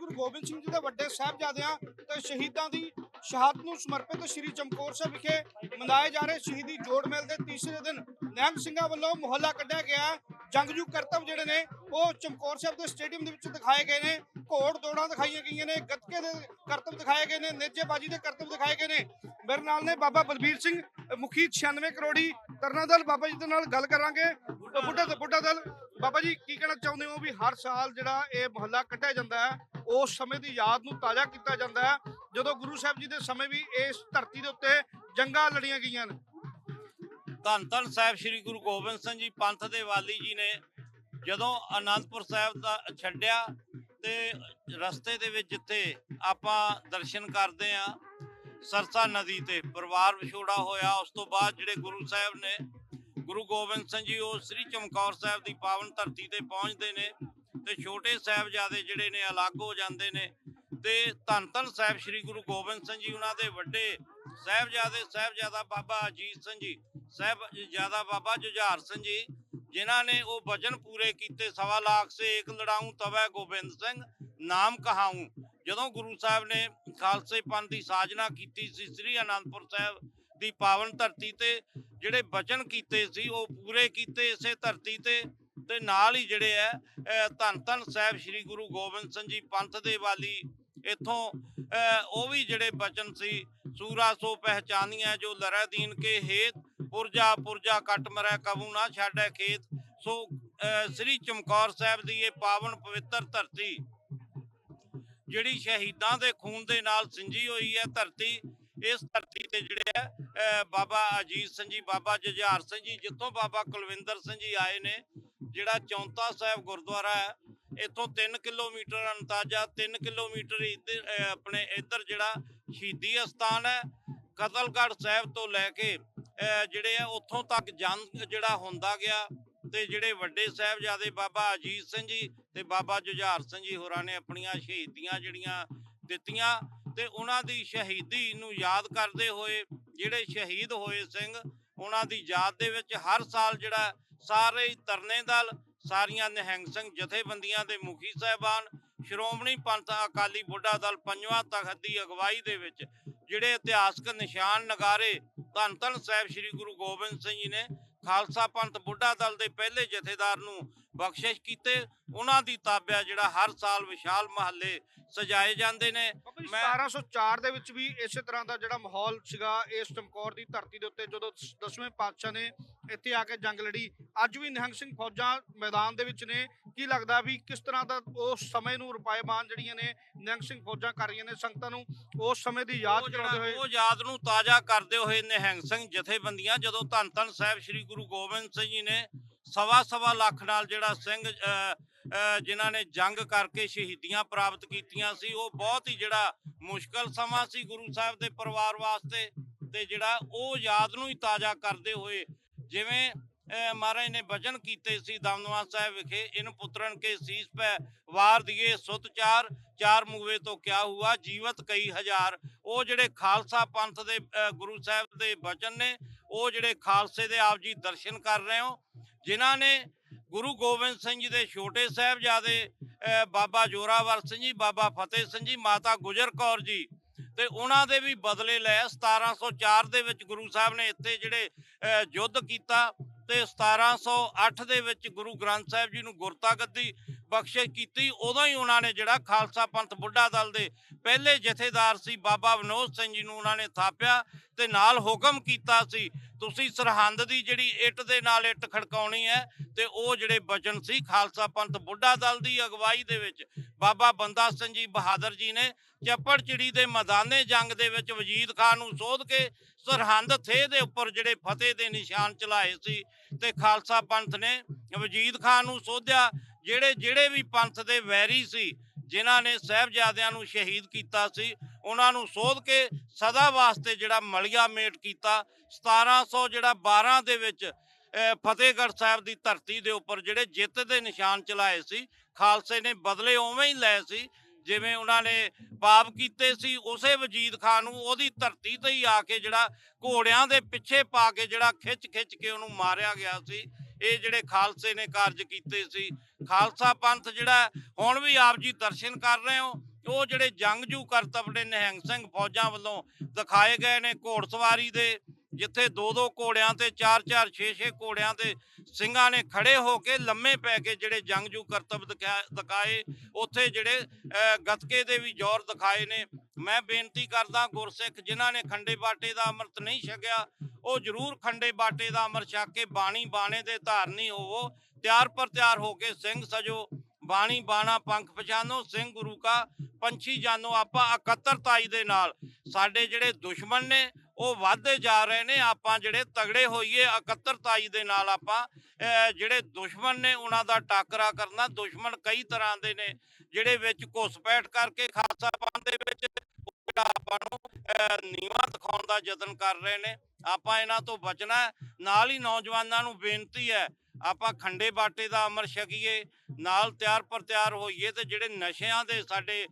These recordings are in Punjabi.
ਗੁਰੂ ਗੋਬਿੰਦ ਸਿੰਘ ਜੀ ਦੇ ਵੱਡੇ ਸਾਹਿਬਜ਼ਾਦਿਆਂ ਤੇ ਸ਼ਹੀਦਾਂ ਦੀ ਸ਼ਹਾਦਤ ਨੂੰ ਸਮਰਪਿਤ ਸ੍ਰੀ ਚਮਕੌਰ ਸਾਹਿਬ ਵਿਖੇ ਮਨਾਏ ਜਾ ਰਹੇ ਸ਼ਹੀਦੀ ਜੋੜ ਮੇਲ ਦੇ ਤੀਸਰੇ ਦਿਨ ਨਿਹੰਗ ਸਿੰਘਾਂ ਵੱਲੋਂ ਮੁਹੱਲਾ ਕੱਢਿਆ ਗਿਆ। ਹੈ। ਜੰਗਜੂ ਕਰਤੱਵ ਜਿਹੜੇ ਨੇ, ਉਹ ਚਮਕੌਰ ਸਾਹਿਬ ਦੇ ਸਟੇਡੀਅਮ ਦੇ ਵਿੱਚ ਦਿਖਾਏ ਗਏ ਨੇ। ਘੋੜ ਦੌੜਾਂ ਦਿਖਾਈਆਂ ਗਈਆਂ ਨੇ, ਗੱਤਕੇ ਦੇ ਕਰਤੱਵ ਦਿਖਾਏ ਗਏ ਨੇ, ਨੇਜੇਬਾਜ਼ੀ ਦੇ ਕਰਤੱਵ ਦਿਖਾਏ ਗਏ ਨੇ। ਮੇਰੇ ਨਾਲ ਨੇ ਬਾਬਾ ਬਲਬੀਰ ਸਿੰਘ ਮੁਖੀ 96 ਕਰੋੜੀ ਤਰਨਾ ਦਲ। ਬਾਬਾ ਜੀ ਦੇ ਨਾਲ ਗੱਲ ਕਰਾਂਗੇ। ਬੁੱਢਾ ਤੇ ਬੁੱਢਾ ਦਲ, ਬਾਬਾ ਜੀ ਕੀ ਕਹਿਣਾ ਚਾਹੁੰਦੇ ਹੋ ਵੀ ਹਰ ਸਾਲ ਜਿਹੜਾ ਇਹ ਮੁਹੱਲਾ ਕੱਢਿਆ ਜਾਂਦਾ ਹੈ ਉਸ ਸਮੇਂ ਦੀ ਯਾਦ ਨੂੰ ਤਾਜ਼ਾ ਕੀਤਾ ਜਾਂਦਾ ਹੈ, ਜਦੋਂ ਗੁਰੂ ਸਾਹਿਬ ਜੀ ਦੇ ਸਮੇਂ ਵੀ ਇਸ ਧਰਤੀ ਦੇ ਉੱਤੇ ਜੰਗਾਂ ਲੜੀਆਂ ਗਈਆਂ ਨੇ। ਧੰਨ ਧੰਨ ਸਾਹਿਬ ਸ੍ਰੀ ਗੁਰੂ ਗੋਬਿੰਦ ਸਿੰਘ ਜੀ, ਪੰਥ ਦੇ ਵਾਲੀ ਜੀ ਨੇ ਜਦੋਂ ਅਨੰਦਪੁਰ ਸਾਹਿਬ ਦਾ ਛੱਡਿਆ ਤੇ ਰਸਤੇ ਦੇ ਵਿੱਚ ਜਿੱਥੇ ਆਪਾਂ ਦਰਸ਼ਨ ਕਰਦੇ ਆ ਸਰਸਾ ਨਦੀ ਤੇ ਪਰਿਵਾਰ ਵਿਛੋੜਾ ਹੋਇਆ, ਉਸ ਤੋਂ ਬਾਅਦ ਜਿਹੜੇ ਗੁਰੂ ਸਾਹਿਬ ਨੇ, ਗੁਰੂ ਗੋਬਿੰਦ ਸਿੰਘ ਜੀ ਉਹ ਸ੍ਰੀ ਚਮਕੌਰ ਸਾਹਿਬ ਦੀ ਪਾਵਨ ਧਰਤੀ ਤੇ ਪਹੁੰਚਦੇ ਨੇ ਤੇ ਛੋਟੇ ਸਾਹਿਬਜ਼ਾਦੇ ਜਿਹੜੇ ਨੇ ਅਲੱਗ ਹੋ ਜਾਂਦੇ ਨੇ ਤੇ ਧੰਨ ਧੰਨ ਸਾਹਿਬ ਸ੍ਰੀ ਗੁਰੂ ਗੋਬਿੰਦ ਸਿੰਘ ਜੀ ਉਹਨਾਂ ਦੇ ਵੱਡੇ ਸਾਹਿਬਜ਼ਾਦੇ, ਸਾਹਿਬਜ਼ਾਦਾ ਬਾਬਾ ਅਜੀਤ ਸਿੰਘ ਜੀ ਸਾਹਿਬ ਜ਼ਿਆਦਾ ਬਾਬਾ ਜੁਝਾਰ ਸਿੰਘ ਜੀ, ਜਿਨ੍ਹਾਂ ਨੇ ਉਹ ਵਚਨ ਪੂਰੇ ਕੀਤੇ ਸਵਾ ਲੱਖ ਸੇ ਇੱਕ ਲੜਾਊਂ ਤਵੈ ਗੋਬਿੰਦ ਸਿੰਘ ਨਾਮ ਕਹਾਊਂ ਜਦੋਂ ਗੁਰੂ ਸਾਹਿਬ ਨੇ ਖਾਲਸੇ ਪੰਥ ਦੀ ਸਾਜਨਾ ਕੀਤੀ ਸੀ, ਸ੍ਰੀ ਅਨੰਦਪੁਰ ਸਾਹਿਬ ਦੀ ਪਾਵਨ ਧਰਤੀ ਤੇ ਜਿਹੜੇ ਵਚਨ ਕੀਤੇ ਸੀ, ਉਹ ਪੂਰੇ ਕੀਤੇ ਇਸੇ ਧਰਤੀ ਤੇ ਤੇ ਨਾਲ ਹੀ ਜਿਹੜੇ ਹੈ ਧੰਨ ਧੰਨ ਸਾਹਿਬ ਸ੍ਰੀ ਗੁਰੂ ਗੋਬਿੰਦ ਸਿੰਘ ਜੀ ਪੰਥ ਦੇ ਵਾਲੀ ਇਥੋਂ ਉਹ ਵੀ ਜਿਹੜੇ ਬਚਨ ਸੀ, ਸੂਰਾ ਸੋ ਪਹਿਚਾਨੀਆਂ ਜੋ ਲਰੈ ਦੀਨ ਕੇ ਹੇਤ, ਪੁਰਜਾ ਪੁਰਜਾ ਕੱਟ ਮਰੈ ਕਬੂ ਨਾ ਛਾੜੈ ਖੇਤ, ਸੋ ਸ੍ਰੀ ਚਮਕੌਰ ਸਾਹਿਬ ਦੀ ਇਹ ਪਾਵਨ ਪਵਿੱਤਰ ਧਰਤੀ, ਜਿਹੜੀ ਸ਼ਹੀਦਾਂ ਦੇ ਖੂਨ ਦੇ ਨਾਲ ਸਿੰਜੀ ਹੋਈ ਹੈ ਧਰਤੀ, ਇਸ ਧਰਤੀ ਤੇ ਜਿਹੜੇ ਹੈ, ਅਹ ਬਾਬਾ ਅਜੀਤ ਸਿੰਘ ਜੀ, ਬਾਬਾ ਜੁਝਾਰ ਸਿੰਘ ਜੀ, ਜਿੱਥੋਂ ਬਾਬਾ ਕੁਲਵਿੰਦਰ ਸਿੰਘ ਜੀ ਆਏ ਨੇ ਜਿਹੜਾ ਚੌਂਤਾ ਸਾਹਿਬ ਗੁਰਦੁਆਰਾ ਹੈ, ਇੱਥੋਂ 3 ਕਿਲੋਮੀਟਰ ਅੰਤਾਜਾ 3 ਕਿਲੋਮੀਟਰ ਇੱਧਰ ਆਪਣੇ ਇੱਧਰ ਜਿਹੜਾ ਸ਼ਹੀਦੀ ਅਸਥਾਨ ਹੈ, ਕਤਲਗੜ੍ਹ ਸਾਹਿਬ ਤੋਂ ਲੈ ਕੇ ਜਿਹੜੇ ਆ ਉੱਥੋਂ ਤੱਕ ਜੰਗ ਜਿਹੜਾ ਹੁੰਦਾ ਗਿਆ ਤੇ ਜਿਹੜੇ ਵੱਡੇ ਸਾਹਿਬਜ਼ਾਦੇ ਬਾਬਾ ਅਜੀਤ ਸਿੰਘ ਜੀ ਤੇ ਬਾਬਾ ਜੁਝਾਰ ਸਿੰਘ ਜੀ ਹੋਰਾਂ ਨੇ ਆਪਣੀਆਂ ਸ਼ਹੀਦੀਆਂ ਜਿਹੜੀਆਂ ਦਿੱਤੀਆਂ ਤੇ ਉਹਨਾਂ ਦੀ ਸ਼ਹੀਦੀ ਨੂੰ ਯਾਦ ਕਰਦੇ ਹੋਏ, ਜਿਹੜੇ ਸ਼ਹੀਦ ਹੋਏ ਸਿੰਘ, ਉਹਨਾਂ ਦੀ ਯਾਦ ਦੇ ਵਿੱਚ ਹਰ ਸਾਲ ਜਿਹੜਾ ਸਾਰੇ ਤਰਨੇ ਦਲ ਸਾਰੀਆਂ ਨਿਹੰਗ ਸਿੰਘ ਜਥੇਬੰਦੀਆਂ ਦੇ ਮੁਖੀ ਸਾਹਿਬਾਨ ਸ਼੍ਰੋਮਣੀ ਪੰਥ ਅਕਾਲੀ ਬੁੱਢਾ ਦਲ ਪੰਜਵਾਂ ਤਖਤ ਦੀ ਅਗਵਾਈ ਦੇ ਵਿੱਚ ਜਿਹੜੇ ਇਤਿਹਾਸਕ ਨਿਸ਼ਾਨ ਨਗਾਰੇ ਧੰਨ ਧੰਨ ਸਾਹਿਬ ਸ੍ਰੀ ਗੁਰੂ ਗੋਬਿੰਦ ਸਿੰਘ ਜੀ ਨੇ ਖਾਲਸਾ ਪੰਥ ਬੁੱਢਾ ਦਲ ਦੇ ਪਹਿਲੇ ਜਥੇਦਾਰ ਨੂੰ ਬਖਸ਼ਿਸ਼ ਕੀਤੇ ਉਹਨਾਂ ਦੀ ਤਾਬਿਆ ਜਿਹੜਾ ਹਰ ਸਾਲ ਵਿਸ਼ਾਲ ਮਹੱਲੇ ਸਜਾਏ ਜਾਂਦੇ ਨੇ। ਮੈਂ- 1704 ਦੇ ਵਿੱਚ ਵੀ ਇਸੇ ਤਰ੍ਹਾਂ ਦਾ ਜਿਹੜਾ ਮਾਹੌਲ ਸੀਗਾ ਇਸ ਚਮਕੌਰ ਦੀ ਧਰਤੀ ਦੇ ਉੱਤੇ ਜਦੋਂ ਸ- ਦਸਵੇਂ ਪਾਤਸ਼ਾਹ ਨੇ ਇੱਥੇ ਆ ਕੇ ਜੰਗ ਲੜੀ। ਅੱਜ ਵੀ ਨਿਹੰਗ ਸਿੰਘ ਫੌਜਾਂ ਮੈਦਾਨ ਦੇ ਵਿੱਚ ਨੇ। ਕੀ ਲੱਗਦਾ ਵੀ ਕਿਸ ਤਰ੍ਹਾਂ ਦਾ ਉਸ ਸਮੇਂ ਨੂੰ ਰੁਪਾਇਮਾਨ ਜਿਹੜੀਆਂ ਨੇ ਨਿਹੰਗ ਸਿੰਘ ਫੌਜਾਂ ਕਰ ਰਹੀਆਂ ਨੇ ਸੰਗਤਾਂ ਨੂੰ ਉਸ ਸਮੇਂ ਦੀ ਯਾਦ ਕਰਾਉਂਦੇ ਹੋਏ? ਉਹ ਯਾਦ ਨੂੰ ਤਾਜ਼ਾ ਕਰਦੇ ਹੋਏ ਨਿਹੰਗ ਸਿੰਘ ਜਥੇਬੰਦੀਆਂ ਜਦੋਂ ਧੰਨ ਧੰਨ ਸਾਹਿਬ ਸ੍ਰੀ ਗੁਰੂ ਗੋਬਿੰਦ ਸਿੰਘ ਜੀ ਨੇ ਸਵਾ ਸਵਾ ਲੱਖ ਨਾਲ ਜਿਹੜਾ ਸਿੰਘ ਜਿਨ੍ਹਾਂ ਨੇ ਜੰਗ ਕਰਕੇ ਸ਼ਹੀਦੀਆਂ ਪ੍ਰਾਪਤ ਕੀਤੀਆਂ ਸੀ ਉਹ ਬਹੁਤ ਹੀ ਜਿਹੜਾ ਮੁਸ਼ਕਲ ਸਮਾਂ ਸੀ ਗੁਰੂ ਸਾਹਿਬ ਦੇ ਪਰਿਵਾਰ ਵਾਸਤੇ ਤੇ ਜਿਹੜਾ ਉਹ ਯਾਦ ਨੂੰ ਹੀ ਤਾਜ਼ਾ ਕਰਦੇ ਹੋਏ ਜਿਵੇਂ ਮਹਾਰਾਜ ਨੇ ਬਚਨ ਕੀਤੇ ਸੀ ਦਮਦਮਾ ਸਾਹਿਬ ਵਿਖੇ ਇਨ ਪੁੱਤਰਨ ਕੇ ਸੀਸ ਪੈ ਵਾਰ ਦੀਏ ਸੁਤ ਚਾਰ ਚਾਰ ਮੂਵੇ ਤੋਂ ਕਿਆ ਹੁਆ, ਜੀਵਤ ਕਈ ਹਜ਼ਾਰ। ਉਹ ਜਿਹੜੇ ਖਾਲਸਾ ਪੰਥ ਦੇ ਗੁਰੂ ਸਾਹਿਬ ਦੇ ਬਚਨ ਨੇ, ਉਹ ਜਿਹੜੇ ਖਾਲਸੇ ਦੇ ਆਪ ਜੀ ਦਰਸ਼ਨ ਕਰ ਰਹੇ ਹੋ, ਜਿਨ੍ਹਾਂ ਨੇ ਗੁਰੂ ਗੋਬਿੰਦ ਸਿੰਘ ਜੀ ਦੇ ਛੋਟੇ ਸਾਹਿਬਜ਼ਾਦੇ ਬਾਬਾ ਜੋਰਾਵਰ ਸਿੰਘ ਜੀ, ਬਾਬਾ ਫਤਿਹ ਸਿੰਘ ਜੀ, ਮਾਤਾ ਗੁਜਰ ਕੌਰ ਜੀ ਤੇ ਉਹਨਾਂ ਦੇ ਵੀ ਬਦਲੇ ਲਏ 1704 ਦੇ ਵਿੱਚ ਗੁਰੂ ਸਾਹਿਬ ਨੇ ਇੱਥੇ ਜਿਹੜੇ ਯੁੱਧ ਕੀਤਾ ਤੇ 1708 ਦੇ ਵਿੱਚ ਗੁਰੂ ਗ੍ਰੰਥ ਸਾਹਿਬ ਜੀ ਨੂੰ ਗੁਰਤਾ ਗੱਦੀ ਬਖਸ਼ਿਸ਼ ਕੀਤੀ, ਉਦੋਂ ਹੀ ਉਹਨਾਂ ਨੇ ਜਿਹੜਾ ਖਾਲਸਾ ਪੰਥ ਬੁੱਢਾ ਦਲ ਦੇ ਪਹਿਲੇ ਜਥੇਦਾਰ ਸੀ ਬਾਬਾ ਵਿਨੋਦ ਸਿੰਘ ਜੀ ਨੂੰ ਉਹਨਾਂ ਨੇ ਥਾਪਿਆ ਤੇ ਨਾਲ ਹੁਕਮ ਕੀਤਾ ਸੀ, ਤੁਸੀਂ ਸਰਹੰਦ ਦੀ ਜਿਹੜੀ ਇੱਟ ਦੇ ਨਾਲ ਇੱਟ ਖੜਕਾਉਣੀ ਹੈ ਤੇ ਉਹ ਜਿਹੜੇ ਬਚਨ ਸੀ ਖਾਲਸਾ ਪੰਥ ਬੁੱਢਾ ਦਲ ਦੀ ਅਗਵਾਈ ਦੇ ਵਿੱਚ, ਬਾਬਾ ਬੰਦਾ ਸਿੰਘ ਜੀ ਬਹਾਦਰ ਜੀ ਨੇ ਚੱਪੜ ਚਿੜੀ ਦੇ ਮੈਦਾਨੇ ਜੰਗ ਦੇ ਵਿੱਚ ਵਜੀਦ ਖਾਨ ਨੂੰ ਸੋਧ ਕੇ ਸਰਹੰਦ ਥੇ ਦੇ ਉੱਪਰ ਜਿਹੜੇ ਫਤਿਹ ਦੇ ਨਿਸ਼ਾਨ ਚਲਾਏ ਸੀ ਤੇ ਖਾਲਸਾ ਪੰਥ ਨੇ ਵਜੀਦ ਖਾਨ ਨੂੰ ਸੋਧਿਆ ਜਿਹੜੇ ਜਿਹੜੇ ਵੀ ਪੰਥ ਦੇ ਵੈਰੀ ਸੀ, ਜਿਨ੍ਹਾਂ ਨੇ ਸਹਿਬਜ਼ਾਦਿਆਂ ਨੂੰ ਸ਼ਹੀਦ ਕੀਤਾ ਸੀ, ਉਹਨਾਂ ਨੂੰ ਸੋਧ ਕੇ ਸਦਾ ਵਾਸਤੇ ਜਿਹੜਾ ਮਲਿਆ ਮੇਟ ਕੀਤਾ 1700 ਜਿਹੜਾ 12 ਦੇ ਵਿੱਚ ਫਤਿਹਗੜ੍ਹ ਸਾਹਿਬ ਦੀ ਧਰਤੀ ਦੇ ਉੱਪਰ ਜਿਹੜੇ ਜਿੱਤ ਦੇ ਨਿਸ਼ਾਨ ਚਲਾਏ ਸੀ, ਖਾਲਸੇ ਨੇ ਬਦਲੇ ਉਵੇਂ ਹੀ ਲਏ ਸੀ, ਜਿਵੇਂ ਉਹਨਾਂ ਨੇ ਪਾਪ ਕੀਤੇ ਸੀ, ਉਸੇ ਵਜੀਦ ਖਾਨ ਨੂੰ ਉਹਦੀ ਧਰਤੀ ਤੇ ਹੀ ਆ ਕੇ ਜਿਹੜਾ ਘੋੜਿਆਂ ਦੇ ਪਿੱਛੇ ਪਾ ਕੇ ਜਿਹੜਾ ਖਿੱਚ ਖਿੱਚ ਕੇ ਉਹਨੂੰ ਮਾਰਿਆ ਗਿਆ ਸੀ ਇਹ ਜਿਹੜੇ ਖਾਲਸੇ ਨੇ ਕਾਰਜ ਕੀਤੇ ਸੀ ਖਾਲਸਾ ਪੰਥ ਜਿਹੜਾ ਹੁਣ ਵੀ ਆਪ ਜੀ ਦਰਸ਼ਨ ਕਰ ਰਹੇ ਹੋ। ਉਹ ਜਿਹੜੇ ਜੰਗਜੂ ਕਰਤੱਵ ਨੇ ਨਿਹੰਗ ਸਿੰਘ ਫੌਜਾਂ ਵੱਲੋਂ ਦਿਖਾਏ ਗਏ ਨੇ ਘੋੜਸਵਾਰੀ ਦੇ ਜਿੱਥੇ ਦੋ ਦੋ ਘੋੜਿਆਂ ਤੇ ਚਾਰ ਚਾਰ ਛੇ ਛੇ ਘੋੜਿਆਂ ਤੇ ਸਿੰਘਾਂ ਨੇ ਖੜੇ ਹੋ ਕੇ ਲੰਮੇ ਪੈ ਕੇ ਜਿਹੜੇ ਜੰਗਜੂ ਕਰਤੱਵ ਦਿਖਾ- ਦਿਖਾਏ ਉੱਥੇ ਜਿਹੜੇ ਅਹ, ਗੱਤਕੇ ਦੇ ਵੀ ਜ਼ੋਰ ਦਿਖਾਏ ਨੇ। ਮੈਂ ਬੇਨਤੀ ਕਰਦਾ ਗੁਰਸਿੱਖ ਜਿਨ੍ਹਾਂ ਨੇ ਖੰਡੇ ਬਾਟੇ ਦਾ ਅੰਮ੍ਰਿਤ ਨਹੀਂ ਛਕਿਆ ਉਹ ਜ਼ਰੂਰ ਖੰਡੇ ਬਾਟੇ ਦਾ ਅੰਮ੍ਰਿਤ ਛਕ ਕੇ ਬਾਣੀ ਬਾਣੇ ਦੇ ਧਾਰਨੀ ਹੋਵੋ। ਤਿਆਰ ਪਰ ਤਿਆਰ ਹੋ ਕੇ ਸਿੰਘ ਸਜੋ। ਬਾਣੀ ਬਾਣਾ ਪੰਖ ਪਛਾਨੋ। ਸਿੰਘ ਗੁਰੂ ਕਾ ਪੰਛੀ ਜਾਨੋ। ਆਪਾਂ ਇਕੱਤਰਤਾਈ ਦੇ ਨਾਲ। ਸਾਡੇ ਜਿਹੜੇ ਦੁਸ਼ਮਣ ਨੇ, ਉਹ ਵੱਧਦੇ ਜਾ ਰਹੇ ਨੇ। ਆਪਾਂ ਜਿਹੜੇ ਤਗੜੇ ਹੋਈਏ ਇਕੱਤਰਤਾਈ ਦੇ ਨਾਲ ਆਪਾਂ ਜਿਹੜੇ ਦੁਸ਼ਮਣ ਨੇ, ਉਹਨਾਂ ਦਾ ਟਾਕਰਾ ਕਰਨਾ। ਦੁਸ਼ਮਣ ਕਈ ਤਰ੍ਹਾਂ ਦੇ ਨੇ, ਜਿਹੜੇ ਵਿੱਚ ਘੁਸਪੈਠ ਕਰਕੇ ਖਾਲਸਾ ਪੰਥ ਦੇ ਵਿੱਚ ਜਿਹੜਾ ਆਪਾਂ ਨੂੰ ਅਹ, ਦਿਖਾਉਣ ਦਾ ਯਤਨ ਕਰ ਰਹੇ ਨੇ। ਆਪਾਂ ਇਹਨਾਂ ਤੋਂ ਬਚਣਾ ਨਾਲ ਹੀ ਨੌਜਵਾਨਾਂ ਨੂੰ ਬੇਨਤੀ ਹੈ ਆਪਾਂ ਖੰਡੇ ਬਾਟੇ ਦਾ ਅਮਰ ਛਕੀਏ ਨਾਲ ਤਿਆਰ ਪਰ ਤਿਆਰ ਹੋਈਏ ਤੇ ਜਿਹੜੇ ਨਸ਼ਿਆਂ ਦੇ ਸਾਡੇ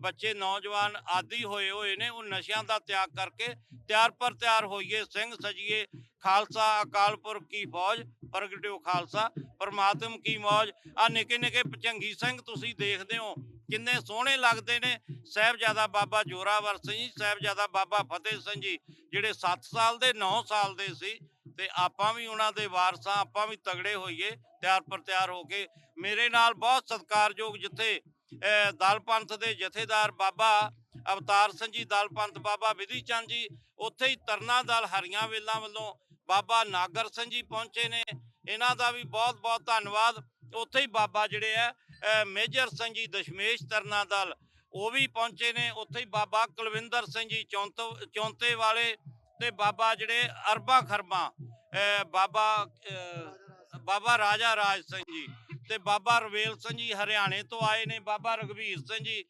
ਬੱਚੇ ਨੌਜਵਾਨ ਆਦੀ ਹੋਏ ਹੋਏ ਨੇ ਉਹ ਨਸ਼ਿਆਂ ਦਾ ਤਿਆਗ ਕਰਕੇ ਤਿਆਰ ਪਰ ਤਿਆਰ ਹੋਈਏ ਸਿੰਘ ਸਜੀਏ ਖਾਲਸਾ ਅਕਾਲ ਪੁਰਖ ਕੀ ਫੌਜ ਪ੍ਰਗਟਿਓ ਖਾਲਸਾ ਪਰਮਾਤਮ ਕੀ ਮੌਜ। ਆ ਨਿੱਕੇ ਨਿੱਕੇ ਪਚੰਗੀ ਸਿੰਘ ਤੁਸੀਂ ਦੇਖਦੇ ਹੋ ਕਿੰਨੇ ਸੋਹਣੇ ਲੱਗਦੇ ਨੇ। ਸਾਹਿਬਜ਼ਾਦਾ ਬਾਬਾ ਜੋਰਾਵਰ ਸਿੰਘ ਜੀ ਸਾਹਿਬਜ਼ਾਦਾ ਬਾਬਾ ਫਤਿਹ ਸਿੰਘ ਜੀ ਜਿਹੜੇ 7 ਸਾਲ ਦੇ 9 ਸਾਲ ਦੇ ਸੀ। ਤੇ ਆਪਾਂ ਵੀ ਉਹਨਾਂ ਦੇ ਵਾਰਸਾਂ ਆਪਾਂ ਵੀ ਤਗੜੇ ਹੋਈਏ ਤਿਆਰ ਪਰ ਤਿਆਰ ਹੋ ਕੇ। ਮੇਰੇ ਨਾਲ ਬਹੁਤ ਸਤਿਕਾਰਯੋਗ ਜਿੱਥੇ ਅਹ, ਦਲ ਪੰਥ ਦੇ ਜਥੇਦਾਰ ਬਾਬਾ ਅਵਤਾਰ ਸਿੰਘ ਜੀ ਦਲ ਪੰਥ ਬਾਬਾ ਵਿਧੀ ਚੰਦ ਜੀ ਉੱਥੇ ਹੀ ਤਰਨਾ ਦਲ ਹਰੀਆਂ ਵੇਲਾਂ ਵੱਲੋਂ ਬਾਬਾ ਨਾਗਰ ਸਿੰਘ ਜੀ ਪਹੁੰਚੇ ਨੇ। ਇਹਨਾਂ ਦਾ ਵੀ ਬਹੁਤ ਬਹੁਤ ਧੰਨਵਾਦ। ਉੱਥੇ ਹੀ ਬਾਬਾ ਜਿਹੜੇ ਆ ਮੇਜਰ ਸਿੰਘ ਜੀ, ਦਸ਼ਮੇਸ਼ ਤਰਨਾ ਦਲ, ਉਹ ਵੀ ਪਹੁੰਚੇ ਨੇ। ਉੱਥੇ ਹੀ ਬਾਬਾ ਕੁਲਵਿੰਦਰ ਸਿੰਘ ਜੀ ਚੌਂਤ, ਚੌਂਤੇ ਵਾਲੇ ਤੇ ਬਾਬਾ ਜਿਹੜੇ ਅਰਬਾਂ ਖਰਬਾਂ ਬਾਬਾ ਬਾਬਾ ਰਾਜਾ ਰਾਜ ਸਿੰਘ ਜੀ ਤੇ ਬਾਬਾ ਰਵੇਲ ਸਿੰਘ ਜੀ ਹਰਿਆਣੇ ਤੋਂ ਆਏ ਨੇ। ਬਾਬਾ ਰਗਵੀਰ ਸਿੰਘ ਜੀ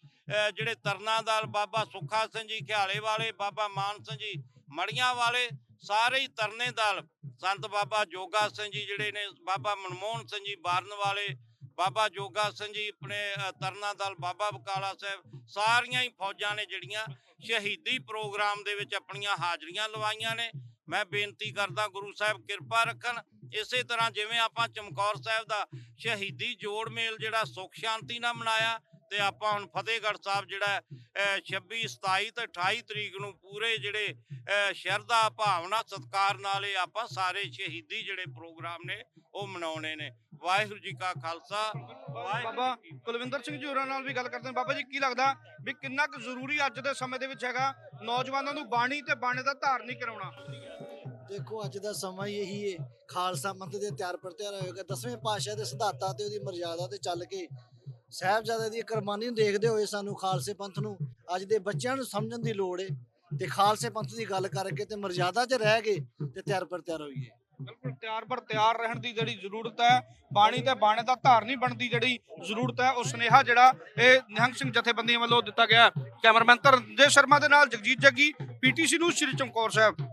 ਜਿਹੜੇ ਤਰਨਾ ਦਲ, ਬਾਬਾ ਸੁੱਖਾ ਸਿੰਘ ਜੀ, ਖਿਆਲੇ ਵਾਲੇ, ਬਾਬਾ ਮਾਨ ਸਿੰਘ ਜੀ, ਮੜੀਆਂ ਵਾਲੇ ਸਾਰੇ ਹੀ ਤਰਨੇ ਦਲ, ਸੰਤ ਬਾਬਾ ਜੋਗਾ ਸਿੰਘ ਜੀ ਜਿਹੜੇ ਨੇ, ਬਾਬਾ ਮਨਮੋਹਨ ਸਿੰਘ ਜੀ ਬਾਰਨ ਵਾਲੇ, ਬਾਬਾ ਜੋਗਾ ਸਿੰਘ ਜੀ ਆਪਣੇ ਤਰਨਾ ਦਲ, ਬਾਬਾ ਬਕਾਲਾ ਸਾਹਿਬ, ਸਾਰੀਆਂ ਹੀ ਫੌਜਾਂ ਨੇ ਜਿਹੜੀਆਂ ਸ਼ਹੀਦੀ ਪ੍ਰੋਗਰਾਮ ਦੇ ਵਿੱਚ ਆਪਣੀਆਂ ਹਾਜ਼ਰੀਆਂ ਲਵਾਈਆਂ ਨੇ। ਮੈਂ ਬੇਨਤੀ ਕਰਦਾ ਗੁਰੂ ਸਾਹਿਬ, ਕਿਰਪਾ ਰੱਖਣ। ਇਸੇ ਤਰ੍ਹਾਂ ਜਿਵੇਂ ਆਪਾਂ ਚਮਕੌਰ ਸਾਹਿਬ ਦਾ ਸ਼ਹੀਦੀ ਜੋੜ ਮੇਲ ਜਿਹੜਾ ਸੁਖ ਸ਼ਾਂਤੀ ਨਾਲ ਮਨਾਇਆ ਤੇ ਆਪਾਂ ਹੁਣ ਫਤਿਹਗੜ੍ਹ ਸਾਹਿਬ ਜਿਹੜਾ ਹੈ, ਅ, 26 27 ਤੇ 28 ਤਰੀਕ ਨੂੰ ਪੂਰੇ ਜਿਹੜੇ ਸ਼ਰਧਾ ਭਾਵਨਾ ਸਤਿਕਾਰ ਨਾਲ ਇਹ ਆਪਾਂ ਸਾਰੇ ਸ਼ਹੀਦੀ ਜਿਹੜੇ ਪ੍ਰੋਗਰਾਮ ਨੇ ਉਹ ਮਨਾਉਣੇ ਨੇ। ਵਾਹਿਗੁਰੂ ਜੀ ਕਾ ਖਾਲਸਾ ਬਾਬਾ ਕੁਲਵਿੰਦਰ ਸਿੰਘ ਜੀ ਹੋਰਾਂ ਨਾਲ ਵੀ ਗੱਲ ਕਰਦੇ ਹਾਂ। ਬਾਬਾ ਜੀ ਕੀ ਲੱਗਦਾ ਵੀ ਕਿੰਨਾ ਕੁ ਜ਼ਰੂਰੀ ਅੱਜ ਦੇ ਸਮੇਂ ਦੇ ਵਿੱਚ ਹੈਗਾ ਨੌਜਵਾਨਾਂ ਨੂੰ ਬਾਣੀ ਤੇ ਬਾਣੇ ਦਾ ਧਾਰਨੀ ਕਰਾਉਣਾ? ਦੇਖੋ ਅੱਜ ਦਾ ਸਮਾਂ ਹੀ ਇਹੀ ਹੈ ਖਾਲਸਾ ਪੰਥ ਦੇ ਤਿਆਰ ਪਰ ਤਿਆਰ ਹੋਏਗਾ। ਦਸਵੇਂ ਪਾਤਸ਼ਾਹ ਦੇ ਸਿਧਾਂਤਾਂ ਤੇ ਉਹਦੀ ਮਰਜ਼ਾਦਾ ਤੇ ਚੱਲ ਕੇ ਸਾਹਿਬਜ਼ਾਦੇ ਦੀ ਕੁਰਬਾਨੀ ਨੂੰ ਦੇਖਦੇ ਹੋਏ ਸਾਨੂੰ ਖਾਲਸੇ ਪੰਥ ਨੂੰ ਅੱਜ ਦੇ ਬੱਚਿਆਂ ਨੂੰ ਸਮਝਣ ਦੀ ਲੋੜ ਏ ਤੇ ਖਾਲਸੇ ਪੰਥ ਦੀ ਗੱਲ ਕਰਕੇ ਤੇ ਮਰਜ਼ਾਦਾ 'ਚ ਰਹਿ ਕੇ ਤੇ ਤਿਆਰ ਪਰ ਤਿਆਰ ਹੋਈਏ। ਬਿਲਕੁਲ ਤਿਆਰ ਪਰ ਤਿਆਰ ਰਹਿਣ ਦੀ ਜਿਹੜੀ ਜ਼ਰੂਰਤ ਹੈ, ਬਾਣੀ ਤੇ ਬਾਣੇ ਦਾ ਧਾਰਨੀ ਬਣਦੀ ਜਿਹੜੀ ਜ਼ਰੂਰਤ ਹੈ, ਉਹ ਸੁਨੇਹਾ ਜਿਹੜਾ ਇਹ ਨਿਹੰਗ ਸਿੰਘ ਜਥੇਬੰਦੀਆਂ ਵੱਲੋਂ ਦਿੱਤਾ ਗਿਆ। ਕੈਮਰਾਮੈਨ ਧਰਮਜੇ ਸ਼ਰਮਾ ਦੇ ਨਾਲ ਜਗਜੀਤ ਜੱਗੀ, ਪੀਟੀਸੀ ਨੂੰ ਸ਼੍ਰੀ ਚਮਕੌਰ ਸਾਹਿਬ।